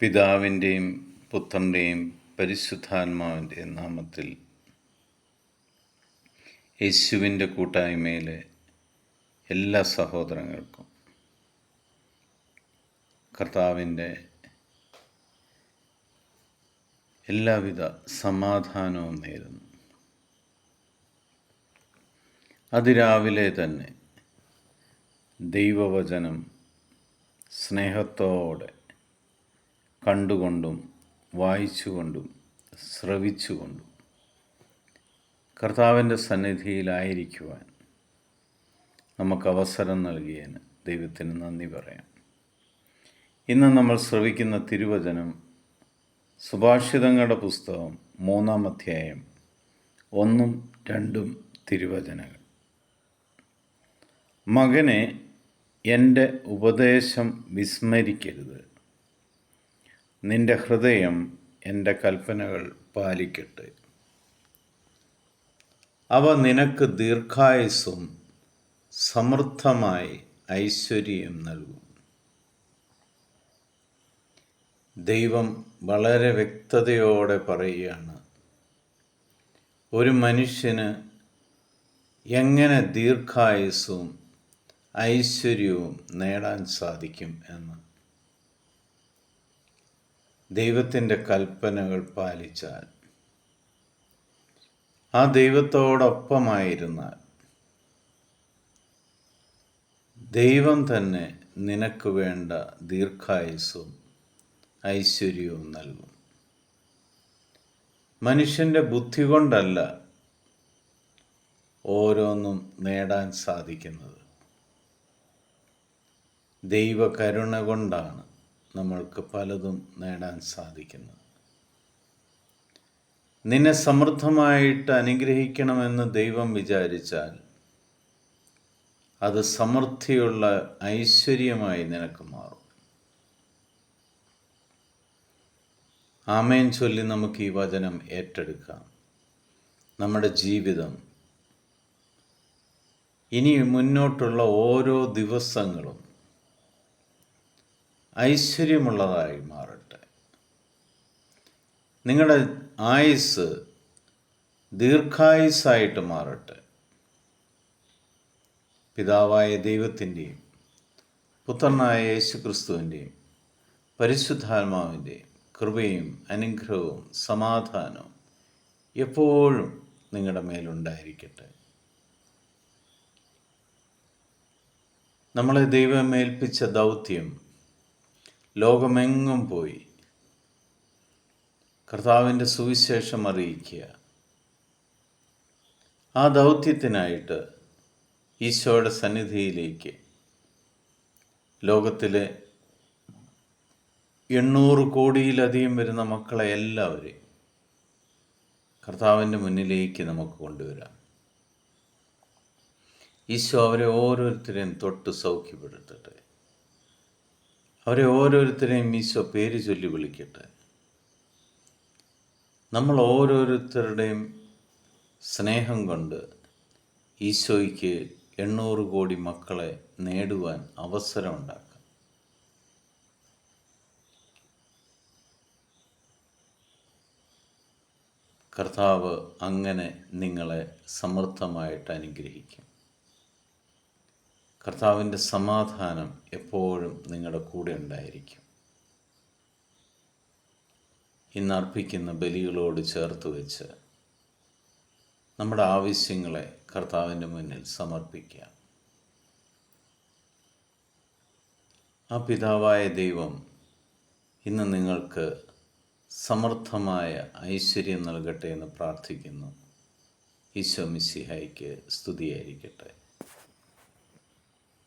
പിതാവിന്റെയും പുത്രന്റെയും പരിശുദ്ധാത്മാവിന്റെ നാമത്തിൽ യേശുവിന്റെ കൂട്ടായ്മയിലെ എല്ലാ സഹോദരങ്ങൾക്കും കർത്താവിന്റെ എല്ലാവിധ സമാധാനവും നേരുന്നു. അതിരാവിലെ തന്നെ ദൈവവചനം സ്നേഹത്തോടെ കണ്ടുകൊണ്ടും വായിച്ചുകൊണ്ടും ശ്രവിച്ചുകൊണ്ടും കർത്താവിന്റെ സന്നിധിയിലായിരിക്കുവാൻ നമുക്ക് അവസരം നൽകിയതിന് ദൈവത്തിന് നന്ദി പറയാം. ഇന്ന് നമ്മൾ ശ്രവിക്കുന്ന തിരുവചനം സുഭാഷിതങ്ങളുടെ പുസ്തകം മൂന്നാം അധ്യായം ഒന്നും രണ്ടും തിരുവചനങ്ങൾ. മകനെ എന്റെ ഉപദേശം വിസ്മരിക്കരുത്. നിന്റെ ഹൃദയം എന്റെ കൽപ്പനകൾ പാലിക്കട്ടെ. അവ നിനക്ക് ദീർഘായുസും സമൃദ്ധമായി ഐശ്വര്യം നൽകും. ദൈവം വളരെ വ്യക്തതയോടെ പറയുകയാണ് ഒരു മനുഷ്യന് എങ്ങനെ ദീർഘായുസും ഐശ്വര്യവും നേടാൻ സാധിക്കും എന്ന്. ദൈവത്തിന്റെ കൽപ്പനകൾ പാലിച്ചാൽ ആ ദൈവത്തോടൊപ്പമായിരുന്നാൽ ദൈവം തന്നെ നിനക്ക് വേണ്ട ദീർഘായുസ്സും ഐശ്വര്യവും നൽകും. മനുഷ്യന്റെ ബുദ്ധി കൊണ്ടല്ല ഓരോന്നും നേടാൻ സാധിക്കുന്നത്. ദൈവകരുണ കൊണ്ടാണ്. നമ്മൾക്ക് പലതും നേടാൻ സാധിക്കുന്നു. നിന്നെ സമൃദ്ധമായിട്ട് അനുഗ്രഹിക്കണമെന്ന് ദൈവം വിചാരിച്ചാൽ അത് സമൃദ്ധിയുള്ള ഐശ്വര്യമായി നിനക്ക് മാറും. ആമേൻ ചൊല്ലി നമുക്ക് ഈ വചനം ഏറ്റെടുക്കാം. നമ്മുടെ ജീവിതം ഇനി മുന്നോട്ടുള്ള ഓരോ ദിവസങ്ങളും ഐശ്വര്യമുള്ളതായി മാറട്ടെ. നിങ്ങളുടെ ആയുസ് ദീർഘായുസ്സായിട്ട് മാറട്ടെ. പിതാവായ ദൈവത്തിന്റെയും പുത്രനായ യേശു ക്രിസ്തുവിന്റെയും പരിശുദ്ധാത്മാവിന്റെയും കൃപയും അനുഗ്രഹവും സമാധാനവും എപ്പോഴും നിങ്ങളുടെ മേലുണ്ടായിരിക്കട്ടെ. നമ്മളെ ദൈവം ഏൽപ്പിച്ച ദൗത്യം ലോകമെങ്ങും പോയി. കർത്താവിന്റെ സുവിശേഷം അറിയിക്കുക. ആ ദൗത്യത്തിനായിട്ട് ഈശോയുടെ സന്നിധിയിലേക്ക് ലോകത്തിലെ എണ്ണൂറ് കോടിയിലധികം വരുന്ന മക്കളെ എല്ലാവരെയും കർത്താവിന്റെ മുന്നിലേക്ക് നമുക്ക് കൊണ്ടുവരാം. ഈശോ അവരെ ഓരോരുത്തരെയും തൊട്ട് സൗഖ്യപ്പെടുത്തട്ടെ. അവരെ ഓരോരുത്തരെയും ഈശോ പേര് ചൊല്ലി വിളിക്കട്ടെ. നമ്മൾ ഓരോരുത്തരുടെയും സ്നേഹം കൊണ്ട് ഈശോയ്ക്ക് എണ്ണൂറ് കോടി മക്കളെ നേടുവാൻ അവസരമുണ്ടാക്കാം കർത്താവ് അങ്ങനെ നിങ്ങളെ സമർത്ഥമായിട്ട് അനുഗ്രഹിക്കും. കർത്താവിന്റെ സമാധാനം എപ്പോഴും നിങ്ങളുടെ കൂടെ ഉണ്ടായിരിക്കും. ഇന്ന് അർപ്പിക്കുന്ന ബലികളോട് ചേർത്ത് വെച്ച് നമ്മുടെ ആവശ്യങ്ങളെ കർത്താവിന്റെ മുന്നിൽ സമർപ്പിക്കാം ആ പിതാവായ ദൈവം ഇന്ന് നിങ്ങൾക്ക് സമർത്ഥമായ ഐശ്വര്യം നൽകട്ടെ എന്ന് പ്രാർത്ഥിക്കുന്നു. ഈശോ മിസ്സിഹായിക്ക് സ്തുതിയായിരിക്കട്ടെ.